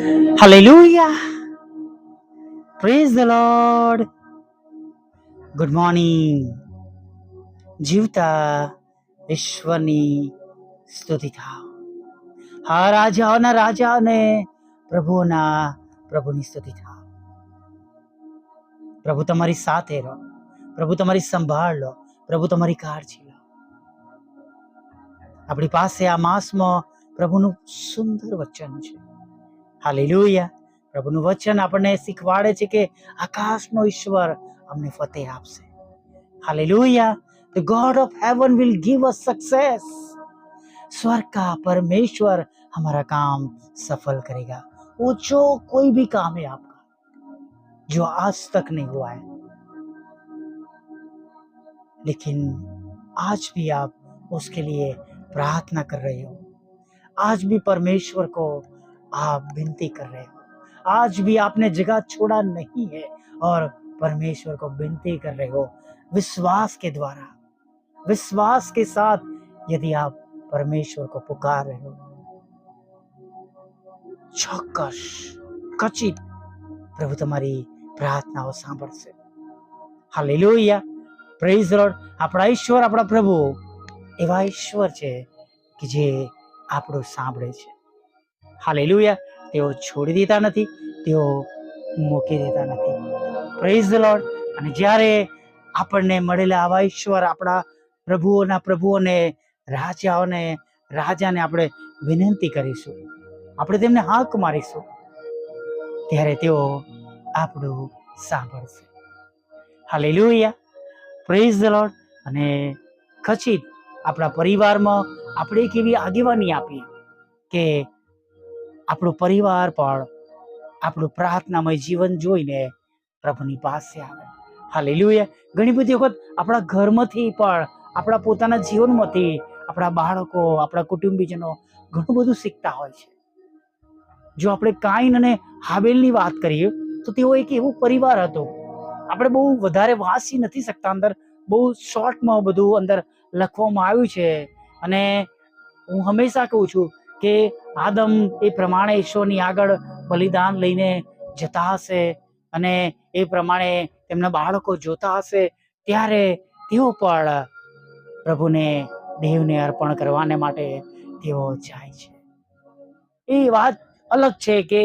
Hallelujah. Praise the Lord. Good morning જીવતા ઈશ્વરની સ્તુતિ થાવ હા રાજાઓના રાજા અને પ્રભુઓના પ્રભુની સ્તુતિ થાવ પ્રભુ તમારી સાથે રહો પ્રભુ તમારી સંભાળ લો પ્રભુ તમારી કાળજી લો આપણી પાસે આ માસમાં પ્રભુનું સુંદર વચન છે हालेलुया प्रभु नु वचन વચન सिखवाड़े छे के आकाश नो ईश्वर हमने फते आपसे hallelujah the God of heaven will give us success स्वर्ग का परमेश्वर हमारा काम सफल करेगा वो जो कोई भी काम है आपका जो आज तक नहीं हुआ है लेकिन आज भी आप उसके लिए प्रार्थना कर रहे हो आज भी परमेश्वर को आप विनती कर रहे हो आज भी आपने जगह छोड़ा नहीं है और परमेश्वर को विनती कर रहे हो विश्वास के द्वारा विश्वास के साथ यदि आप परमेश्वर को पुकार रहे हो ચોક્કસ કચિત પ્રભુ તમારી પ્રાર્થનાઓ સાંભળશે હાલેલુયા પ્રેઝ લોર્ડ આપણા ઈશ્વર આપણા પ્રભુ એવા ઈશ્વર છે કે જે આપણું સાંભળે છે હાલેલુયા. તેઓ છોડી દેતા નથી, તેઓ મૂકી દેતા નથી. પ્રેઝ લોર્ડ અને જ્યારે આપણને મળેલા આવા ઈશ્વર આપણા પ્રભુઓના પ્રભુઓને, રાજાઓને, રાજાને આપણે વિનંતી કરીશું. આપણે તેમને હાંક મારીશું. ત્યારે તેઓ આપણું સાંભળશે. હાલેલુયા. પ્રેઝ ધ લોર્ડ અને ખચિત આપણા પરિવારમાં આપણે એક એવી આગેવાની આપીએ કે આપણો પરિવાર પણ આપણું પ્રાર્થનામય જીવન જોઈને પ્રભુની પાસે આવે. હાલેલુયા. ઘણી બધી વખત આપણા ઘરમાંથી પણ, આપણા પોતાના જીવનમાંથી આપણા બાળકો, આપણા કુટુંબીજનો ઘણું બધું શીખતા હોય છે. જો આપણે કાઈન અને હાબેલની વાત કરીએ, તો તેઓ એક એવો પરિવાર હતો. આપણે બહુ વધારે વાંચી નથી શકતા અંદર. બહુ શોર્ટમાં બધું અંદર લખવામાં આવ્યું છે. અને હું હંમેશા કહું છું કે આદમ એ પ્રમાણે ઈશ્વરની આગળ બલિદાન લઈને જતા હશે અને એ પ્રમાણે તેમના બાળકો જોતા હશે, ત્યારે તેઓ પણ પ્રભુને દેવને અર્પણ કરવાને માટે તેઓ જાય છે. એ વાત અલગ છે કે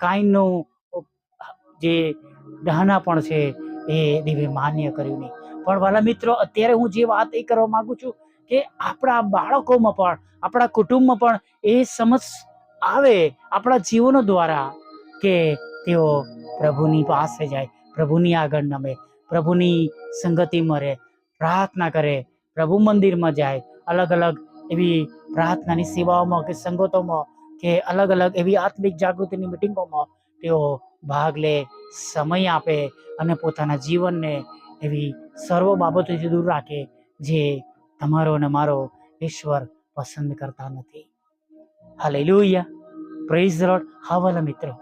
કાઈનનું જે દહનાપણ છે એ દેવે માન્ય કર્યું નહીં. પણ વાલા મિત્રો, અત્યારે હું જે વાત એ કરવા માંગુ છું કે આપણા બાળકોમાં પણ, આપણા કુટુંબમાં પણ એ સમજ આવે આપણા જીવનો દ્વારા કે તેઓ પ્રભુની પાસે જાય, પ્રભુની આગળ નમે, પ્રભુની સંગતિમાં રહે પ્રાર્થના કરે, પ્રભુ મંદિરમાં જાય, અલગ અલગ એવી પ્રાર્થનાની સેવાઓમાં કે સંગતોમાં કે અલગ અલગ એવી આત્મિક જાગૃતિની મિટિંગોમાં તેઓ ભાગ લે, સમય આપે અને પોતાના જીવનને એવી સર્વ બાબતોથી દૂર રાખે જે તમારો અને મારો ઈશ્વર પસંદ કરતા નથી. હાલેલુયા. પ્રેઝ રોડ હવાલા મિત્રો,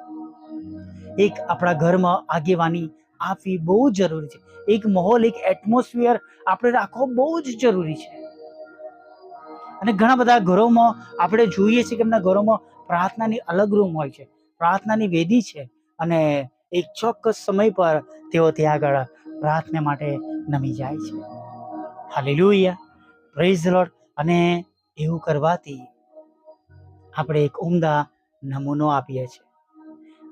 એક આપણા ઘરમાં આગેવાની આપવી બહુ જરૂરી છે. એક માહોલ, એક એટમોસ્ફિયર આપણે રાખવો બહુ જ જરૂરી છે. અને ઘણા બધા ઘરોમાં આપણે જોઈએ છીએ કે એમના ઘરોમાં પ્રાર્થનાની અલગ રૂમ હોય છે. પ્રાર્થનાની વેદી છે અને એક ચોક્કસ સમય પર તેઓ ત્યાં આગળ પ્રાર્થના માટે નમી જાય છે. હાલેલુયા. પ્રેઝ અને એવું કરવાથી આપણે એક ઉમદા નમૂનો આપીએ છીએ.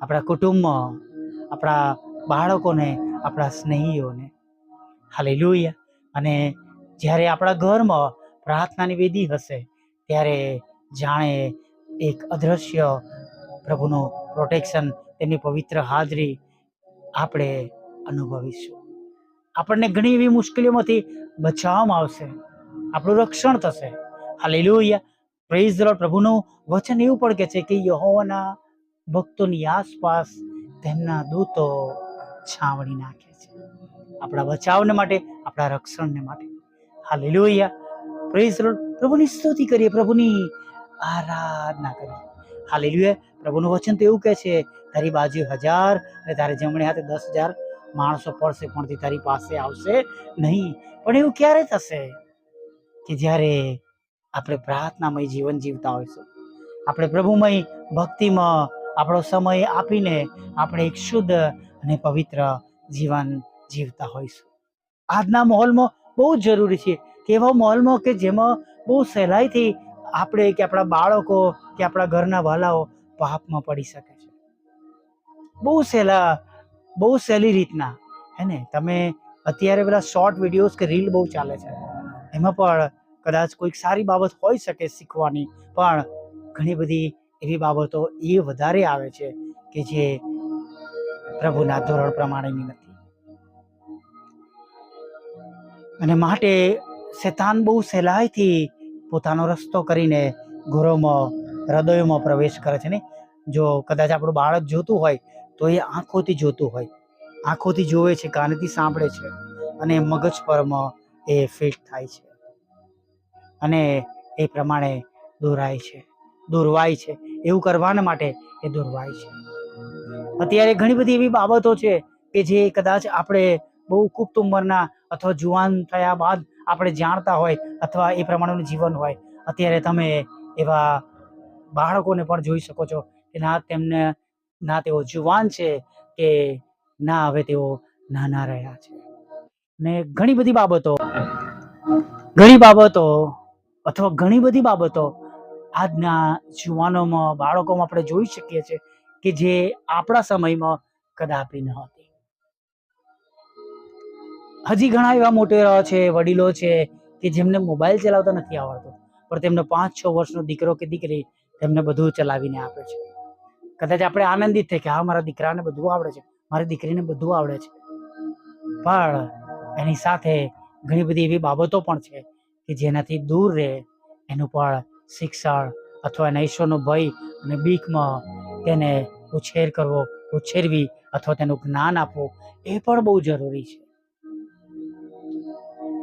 આપણા કુટુંબમાં આપણા બાળકોને, આપણા સ્નેહીઓને. હાલેલુયા અને જ્યારે આપણા ઘરમાં પ્રાર્થનાની વિધિ હશે, ત્યારે જાણે એક અદ્રશ્ય પ્રભુનું પ્રોટેક્શન તેની પવિત્ર હાજરી આપણે અનુભવીશું. આપણને ઘણી એવી મુશ્કેલીઓમાંથી બચાવવામાં આવશે. આપણું રક્ષણ થશે. હાલેલુયા. પ્રેઝ ધ લોર્ડ પ્રભુનું વચન એવું પણ કહે છે કે યહોવાના ભક્તોની આસપાસ તેમના દૂતો છાવણી નાખે છે. આપણા બચાવને માટે, આપણા રક્ષણને માટે. હાલેલુયા. પ્રેઝ ધ લોર્ડ પ્રભુની સ્તુતિ કરીએ, પ્રભુની આરાધના કરીએ. હાલેલુયા. પ્રભુનું વચન તો એવું કહે છે, તારી બાજુ હજાર અને તારે જમણે હાથે દસ હજાર માણસો પડશે, પણ તે તારી પાસે આવશે નહીં. પણ એવું ક્યારે થશે? કે જ્યારે આપણે પ્રાર્થનામય જીવન જીવતા હોઈશું. આપણે પ્રભુમય ભક્તિમાં આપણો સમય આપીને આપણે એક શુદ્ધ અને પવિત્ર જીવન જીવતા હોઈશું. આજના માહોલમાં બહુ જરૂરી છે કે એવા માહોલમાં કે જેમાં બહુ સહેલાઈથી આપણે કે આપણા બાળકો કે આપણા ઘરના વાલાઓ પાપમાં પડી શકે છે. બહુ સહેલા, બહુ સહેલી રીતના, હે ને? તમે અત્યારે પેલા શોર્ટ વિડીયોઝ કે રીલ બહુ ચાલે છે. એમાં પણ કદાચ કોઈક સારી બાબત હોઈ શકે શીખવાની. પણ ઘણી બધી એવી બાબતો એ વધારે આવે છે કે જે પ્રભુના ધોરણ પ્રમાણેની નથી. અને માટે શેતાન બહુ સહેલાઈથી પોતાનો રસ્તો કરીને ઘરોમાં, હૃદયોમાં પ્રવેશ કરે છે ને? જો કદાચ આપણું બાળક જોતું હોય, તો એ આંખોથી જોતું હોય. આંખોથી જોવે છે, કાનથી સાંભળે છે. અને મગજ પરમાં એ ફિટ થાય છે. અને એ પ્રમાણે દોરાય છે. દોરવાય છે. એવું કરવાના માટે એ દોરવાય છે. અત્યારે ઘણી બધી એવી બાબતો છે કે જે કદાચ આપણે બહુ પુખ્ત ઉંમરના અથવા જુવાન થયા બાદ આપણે જાણતા હોય અથવા એ પ્રમાણેનું જીવન હોય. અત્યારે તમે એવા બાળકોને પણ જોઈ શકો છો કે ના તેમને, ના તેઓ જુવાન છે કે ના હવે તેઓ નાના રહ્યા છે. ને ઘણી બધી બાબતો. ઘણી બાબતો અથવા ઘણી બધી બાબતો આજના યુવાનોમાં બાળકોમાં આપણે જોઈ શકીએ છીએ કે જે આપણા સમયમાં કદાપી ન હતી. હજી ઘણા એવા મોટેરા છે, વડીલો છે કે જેમને મોબાઈલ ચલાવતા નથી આવડતો, પણ તેમનો પાંચ છ વર્ષનો દીકરો કે દીકરી તેમને બધું ચલાવીને આપે છે. કદાચ આપણે આનંદિત થઈ કે હા, મારા દીકરાને બધું આવડે છે, મારી દીકરીને બધું આવડે છે. પણ એની સાથે ઘણી બધી એવી બાબતો પણ છે કે જેનાથી દૂર રહે, એનું પણ શિક્ષણ અથવા એના ઈશ્વરનો ભય અને બીકમાં તેને ઉછેર કરવો, ઉછેરવી અથવા તેનું જ્ઞાન આપવું એ પણ બહુ જરૂરી છે.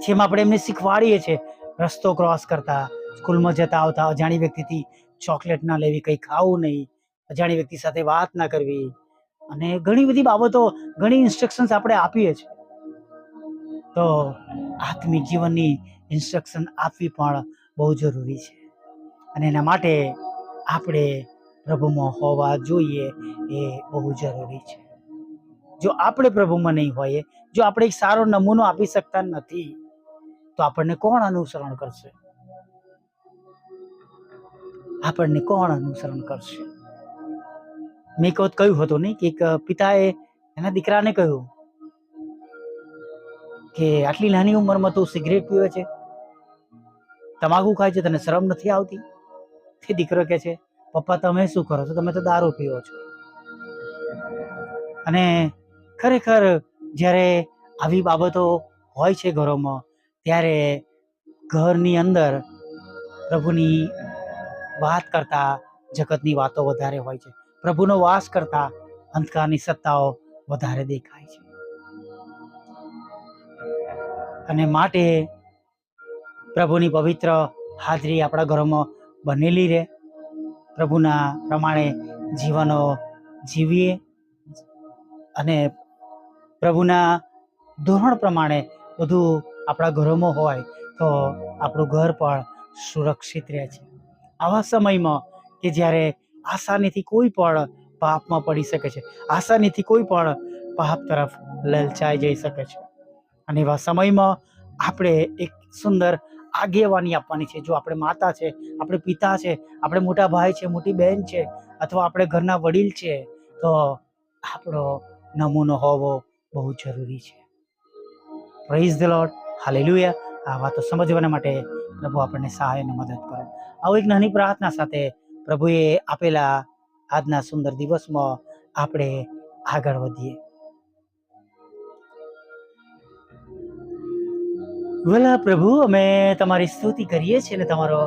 જેમ આપણે એમને શીખવાડીએ છીએ રસ્તો ક્રોસ કરતા, સ્કૂલમાં જતા આવતા અજાણી વ્યક્તિથી ચોકલેટ ના લેવી, કંઈ ખાવું નહીં, અજાણી વ્યક્તિ સાથે વાત ના કરવી અને ઘણી બધી બાબતો, ઘણી ઇન્સ્ટ્રક્શન્સ આપણે આપીએ છીએ. તો આત્મિક જીવનની ઇન્સ્ટ્રક્શન આપવી પણ બહુ જરૂરી છે. અને એના માટે આપણે પ્રભુમાં હોવા જોઈએ એ બહુ જરૂરી છે. જો આપણે પ્રભુમાં નહીં હોઈએ, જો આપણે એક સારો નમૂનો આપી શકતા નથી, તો આપણને કોણ અનુસરણ કરશે? આપણને કોણ અનુસરણ કરશે? મેં એક કહ્યું હતું નહીં કે એક પિતાએ એના દીકરાને કહ્યું કે આટલી નાની ઉંમરમાં તું સિગરેટ પીવે છે? તમાકુ ખાય છે, તને શરમ નથી આવતી? તે દીકરો કે છે, પપ્પા, તમે શું કરો છો? તમે તો દારૂ પીવો છો. અને ખરેખર જ્યારે આવી બાબતો હોય છે ઘરોમાં, ત્યારે ઘરની અંદર પ્રભુની વાત કરતા જગતની વાતો વધારે હોય છે. પ્રભુનો વાસ કરતા અંધકારની સત્તાઓ વધારે દેખાય છે. અને માટે પ્રભુની પવિત્ર હાજરી આપણા ઘરોમાં બનેલી રહે. પ્રભુના પ્રમાણે જીવનો જીવીએ અને પ્રભુના ધોરણ પ્રમાણે બધું આપણા ઘરોમાં હોય તો આપણું ઘર પણ સુરક્ષિત રહે છે. આવા સમયમાં કે જ્યારે આસાનીથી કોઈ પણ પાપમાં પડી શકે છે, આસાનીથી કોઈ પણ પાપ તરફ લલચાઈ જઈ શકે છે. અને એવા સમયમાં આપણે એક સુંદર આગેવાની આપવાની છે. જો આપણે માતા છે, આપણે પિતા છે, આપણે મોટા ભાઈ છે, મોટી બહેન છે, અથવા આપણે ઘરના વડીલ છે, તો આપણો નમૂનો હોવો બહુ જરૂરી છે. પ્રેઝ ધ લોર્ડ હાલેલુયા આ વાતો સમજવાના માટે પ્રભુ આપણને સહાય અને મદદ કરે. આવું એક નાની પ્રાર્થના સાથે પ્રભુએ આપેલા આજના સુંદર દિવસમાં આપણે આગળ વધીએ. ભલા પ્રભુ, અમે તમારી સ્તુતિ કરીએ છીએ અને તમારો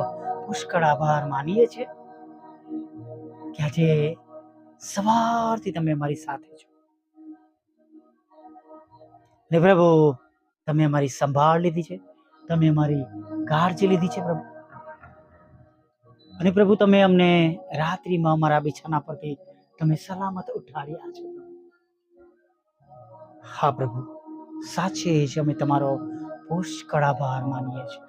પુષ્કળ આભાર માનીએ છીએ કે આજે સવારથી તમે અમારી સાથે છો. ને પ્રભુ, તમે અમારી સંભાળ લીધી છે, તમે અમારી કાળજી લીધી છે પ્રભુ. અને પ્રભુ, તમે અમને રાત્રિમાં અમારા બિછાના પરથી તમે સલામત ઉઠાડ્યા છો. હા પ્રભુ, સાચે જ અમે તમારો પુષ્કળ આભાર માનીએ છીએ.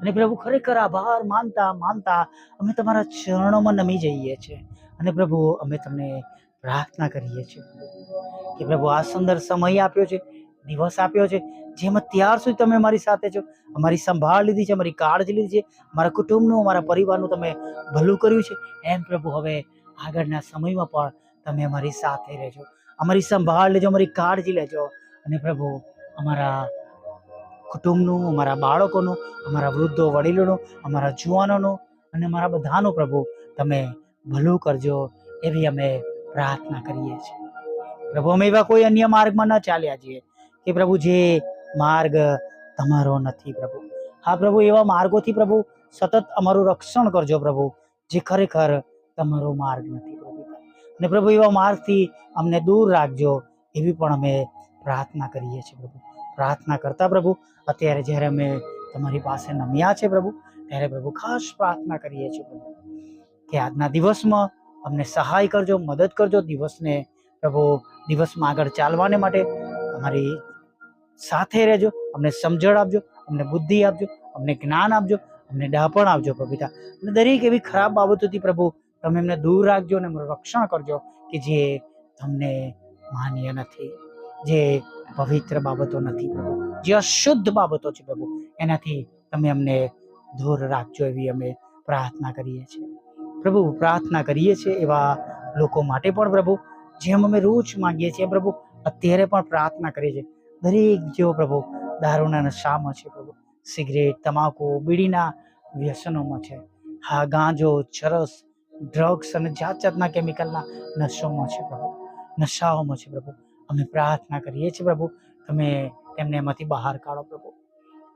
અને પ્રભુ ખરેખર આભાર માનતા માનતા અમે તમારા ચરણોમાં નમી જઈએ છીએ. અને પ્રભુ, અમે તમને પ્રાર્થના કરીએ છીએ કે પ્રભુ આ સુંદર સમય આપ્યો છે, દિવસ આપ્યો છે, જેમાં ત્યાર સુધી તમે અમારી સાથે છો, અમારી સંભાળ લીધી છે, અમારી કાળજી લીધી છે, અમારા કુટુંબનું, અમારા પરિવારનું તમે ભલું કર્યું છે. એમ પ્રભુ, હવે આગળના સમયમાં પણ તમે અમારી સાથે રહેજો. અમારી સંભાળ લેજો, અમારી કાળજી લેજો. અને પ્રભુ, અમારા કુટુંબનું, અમારા બાળકોનું, અમારા વૃદ્ધો, વડીલોનું, અમારા જુવાનોનું અને અમારા બધાનું પ્રભુ, તમે ભલું કરજો એવી અમે પ્રાર્થના કરીએ છીએ. પ્રભુ, અમે એવા કોઈ અન્ય માર્ગમાં ન ચાલ્યા છીએ કે પ્રભુ, જે માર્ગ તમારો નથી પ્રભુ. હા પ્રભુ, એવા માર્ગોથી પ્રભુ સતત અમારું રક્ષણ કરજો પ્રભુ, જે ખરેખર તમારો માર્ગ નથી પ્રભુ. અને પ્રભુ, એવા માર્ગથી અમને દૂર રાખજો એવી પણ અમે પ્રાર્થના કરીએ છીએ પ્રભુ. પ્રાર્થના કરતા પ્રભુ અત્યારે જ્યારે અમે તમારી પાસે નમ્યા છે પ્રભુ, ત્યારે પ્રભુ ખાસ પ્રાર્થના કરીએ છીએ પ્રભુ, કે આજના દિવસમાં અમને સહાય કરજો, મદદ કરજો, દિવસને પ્રભુ, દિવસમાં આગળ ચાલવાને માટે અમારી સાથે રહેજો, અમને સમજણ આપજો, અમને બુદ્ધિ આપજો, અમને જ્ઞાન આપજો, અમને ડાપણ આપજો પ્રભુતા. અને દરેક એવી ખરાબ બાબતોથી પ્રભુ, તમે એમને દૂર રાખજો અને એમનું રક્ષણ કરજો કે જે તમને માન્ય નથી, જે પવિત્ર બાબતો નથી પ્રભુ. જે અશુદ્ધ બાબતો છે પ્રભુ, એનાથી તમે અમને દૂર રાખજો એવી અમે પ્રાર્થના કરીએ છીએ. પ્રભુ, પ્રાર્થના કરીએ છીએ એવા લોકો માટે પણ પ્રભુ, જેમ અમે રોજ માગીએ છીએ પ્રભુ, અત્યારે પણ પ્રાર્થના કરીએ છીએ. દરેક જેઓ પ્રભુ, દારૂના નશામાં છે પ્રભુ, સિગરેટ, તમાકુ, બીડીના વ્યસનોમાં છે. હા, ગાંજો, ચરસ, ડ્રગ્સ અને જાત જાતના કેમિકલના નશોમાં છે પ્રભુ, નશાઓમાં છે પ્રભુ. અમે પ્રાર્થના કરીએ છીએ પ્રભુ, તમે તેમને એમાંથી બહાર કાઢો પ્રભુ.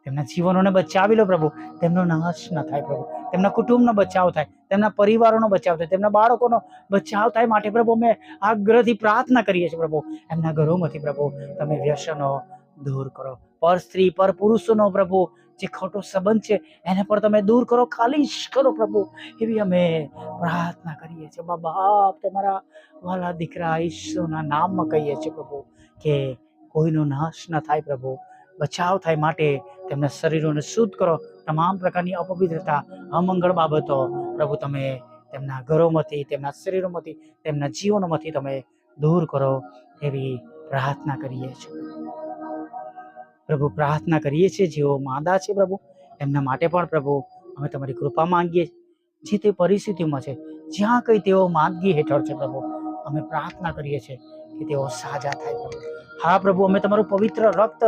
તેમના જીવનોને બચાવી લો પ્રભુ. તેમનો નાશ ન થાય પ્રભુ. તેમના કુટુંબનો બચાવ થાય. તેમના પરિવારોનો બચાવ થાય. તેમના બાળકોનો બચાવ થાય માટે પ્રભુ અમે આગ્રહથી પ્રાર્થના કરીએ છીએ પ્રભુ. એમના ઘરોમાંથી પ્રભુ તમે વ્યસનો દૂર કરો. પર સ્ત્રી, પર પુરુષોનો પ્રભુ જે ખોટો સંબંધ છે, એને પર તમે દૂર કરો. ખાલીશ કરો પ્રભુ. એવી અમે પ્રાર્થના કરીએ છીએ. બાપ તમારા વાલા દીકરા ઈશ્વરના નામમાં કહીએ છીએ પ્રભુ કે કોઈનો નાશ ન થાય પ્રભુ. બચાવ થાય માટે તેમના શરીરોને શુદ્ધ કરો. તમામ પ્રકારની અપવિત્રતા, અમંગળ બાબતો પ્રભુ તમે તેમના ઘરોમાંથી, તેમના શરીરોમાંથી, તેમના જીવનોમાંથી તમે દૂર કરો એવી પ્રાર્થના કરીએ છીએ. પ્રભુ પ્રાર્થના કરીએ છીએ, જેઓ માંદા છે પ્રભુ, એમના માટે પણ પ્રભુ અમે તમારી કૃપા માંગીએ જે તે પરિસ્થિતિમાં છે, જ્યાં કંઈ તેઓ માંદગી હેઠળ છે પ્રભુ, અમે પ્રાર્થના કરીએ છીએ કે તેઓ સાજા થાય. પ્રભુ હા, પ્રભુ, અમે તમારું પવિત્ર રક્ત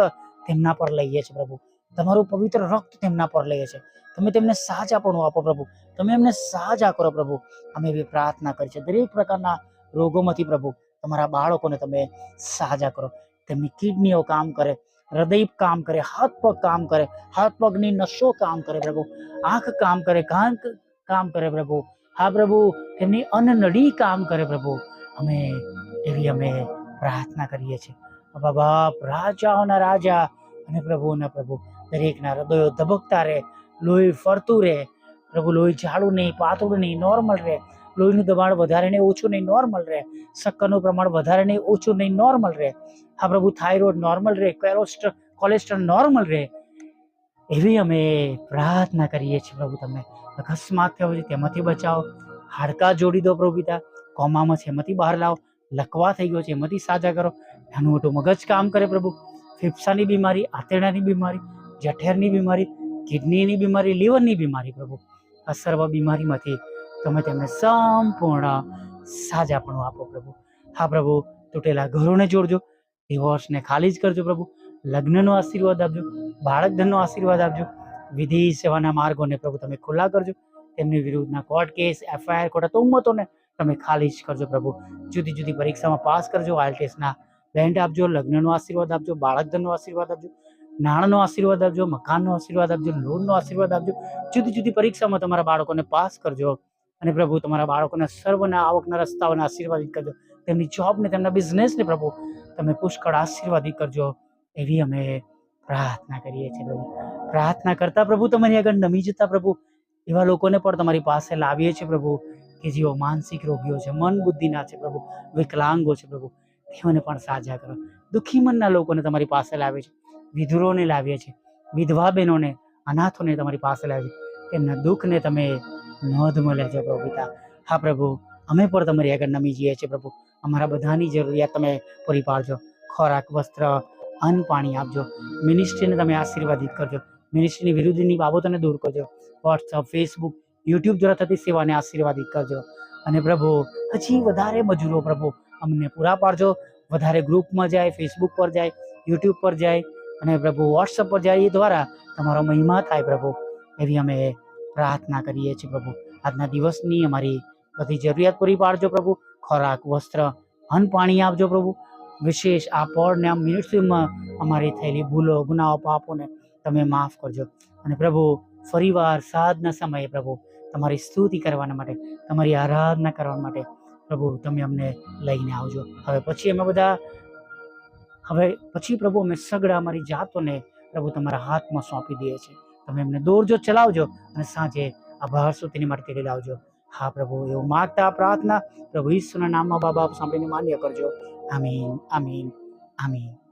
તેમના પર લઈએ છીએ, પ્રભુ. તમારું પવિત્ર રક્ત તેમના પર લઈએ છીએ. તમે તેમને સાજાપણું આપો, પ્રભુ. તમે એમને સાજા કરો, પ્રભુ. અમે એવી પ્રાર્થના કરી છે. દરેક પ્રકારના રોગોમાંથી, પ્રભુ, તમારા બાળકોને તમે સાજા કરો. તેમની કિડનીઓ કામ કરે હૃદય કામ કરે, હાથ પગ કામ કરે, હાથ પગની નસો કામ કરે, પ્રભુ. આંખ કામ કરે કાન કામ કરે, પ્રભુ. હા, પ્રભુ, તેમની અન્નનળી કામ કરે, પ્રભુ. અમે એવી અમે પ્રાર્થના કરીએ છીએ. બાબા રાજાઓના રાજા અને પ્રભુના પ્રભુ. દરેકના હૃદયો ધબકતા રહે, લોહી ફરતું રહે. પ્રભુ, લોહી જાડું નહીં, પાતળું નહીં નોર્મલ રહે. લોહીનું દબાણ વધારે નહીં, ઓછું નહીં નોર્મલ રહે. શક્કરનું પ્રમાણ વધારે નહીં, ઓછું નહીં નોર્મલ રહે. હા પ્રભુ થાઇરોઇડ નોર્મલ રહે કોલેસ્ટ્રોલ કોલેસ્ટ્રોલ નોર્મલ રહે. એવી અમે પ્રાર્થના કરીએ છીએ પ્રભુ તમને. અકસ્માત થયો છે તેમાંથી બચાવો. હાડકા જોડી દો પ્રભુ પિતા. કોમામાં છેમાંથી બહાર લાવો. લકવા થઈ ગયો છે. એમાંથી સાજા કરો. નાનું મોટું મગજ કામ કરે પ્રભુ. ફેફસાની બીમારી, આંતરડાની બીમારી, જઠેરની બીમારી, કિડનીની બીમારી, લીવરની બીમારી પ્રભુ. આ સર્વ બીમારીમાંથી તમે તેમને સંપૂર્ણ સાજાપણું આપો પ્રભુ. હા પ્રભુ, તૂટેલા ઘરોને જોડજો. ડિવોર્સને ખાલી જ કરજો પ્રભુ. લગ્નનો આશીર્વાદ આપજો. બાળક ધનનો આશીર્વાદ આપજો. વિધિ સેવાના માર્ગોને પ્રભુ તમે ખુલ્લા કરજો. તેમની વિરુદ્ધના કોર્ટ કેસ, એફઆઈઆર, ખોટા તોમતોને તમે ખાલી જ કરજો પ્રભુ. જુદી જુદી પરીક્ષામાં પાસ કરજો આઈલ ટેસ્ટના બેન્ડ આપજો, લગ્નનો આશીર્વાદ આપજો, બાળકધનનો આશીર્વાદ આપજો, નાણાંનો આશીર્વાદ આપજો, મકાનનો આશીર્વાદ આપજો, લોનનો આશીર્વાદ આપજો. જુદી જુદી પરીક્ષામાં તમારા બાળકોને પાસ કરજો અને પ્રભુ તમારા બાળકોને સર્વના આવકના રસ્તાઓને આશીર્વાદિત કરજો. તેમની જોબને, તેમના બિઝનેસને પ્રભુ તમે પુષ્કળ આશીર્વાદિત કરજો. એવી અમે પ્રાર્થના કરીએ છીએ પ્રભુ. પ્રાર્થના કરતા પ્રભુ તમારી આગળ નમી જતા પ્રભુ. એવા લોકોને પણ તમારી પાસે લાવીએ છીએ પ્રભુ. કે જેઓ માનસિક રોગીઓ છે, મન બુદ્ધિના છે પ્રભુ, વિકલાંગો છે પ્રભુ, તેઓને પણ સાજા કરો. દુઃખી મનના લોકોને તમારી પાસે લાવે છે વિધુરોને લાવીએ છીએ, વિધવા બહેનોને, અનાથોને તમારી પાસે લાવીએ છે તેમના દુઃખને તમે નોંધમાં લેજો પ્રભુ પિતા. હા પ્રભુ, અમે પણ તમારી આગળ નમી જઈએ છીએ પ્રભુ. અમારા બધાની જરૂરિયાત તમે પૂરી પાડજો. ખોરાક, વસ્ત્ર, અન્ન, પાણી આપજો. મિનિસ્ટ્રીને તમે આશીર્વાદિત કરજો. મિનિસ્ટ્રીની વિરુદ્ધની બાબતોને દૂર કરજો. વોટ્સઅપ ફેસબુક યુટ્યુબ દ્વારા થતી સેવાને આશીર્વાદિત કરજો અને પ્રભુ, હજી વધારે મજૂરો પ્રભુ, અમને પૂરા પાડજો. વધારે ગ્રુપમાં જાય ફેસબુક પર જાય યુટ્યુબ પર જાય અને પ્રભુ વોટ્સઅપ પર જાય એ દ્વારા તમારો મહિમા થાય પ્રભુ. એવી અમે પ્રાર્થના કરીએ છીએ પ્રભુ. આજના દિવસની અમારી બધી જરૂરિયાત પૂરી પાડજો પ્રભુ. ખોરાક, વસ્ત્ર, અન્ન પાણી આપજો પ્રભુ. વિશેષ આ પળને આ મિનિટમાં અમારી થયેલી ભૂલો, ગુનાઓ, પાપોને તમે માફ કરજો. અને પ્રભુ, ફરીવાર સાધના સમયે પ્રભુ તમારી સ્તુતિ કરવાના માટે, તમારી આરાધના કરવા માટે. પ્રભુ, તમે અમને લઈને આવજો. હવે પછી અમે બધા, હવે પછી પ્રભુ અમે સગડા અમારી જાતોને પ્રભુ તમારા હાથમાં સોંપી દઈએ છીએ. તમે એમને દોરજો ચલાવજો અને સાંજે આભાર સુધીની માટે તેડી લાવજો. હા પ્રભુ, એવું માગતા પ્રાર્થના પ્રભુ ઈશ્વરના નામમાં બાબા સાંભળીને માન્ય કરજો. આમીન આમીન આમીન.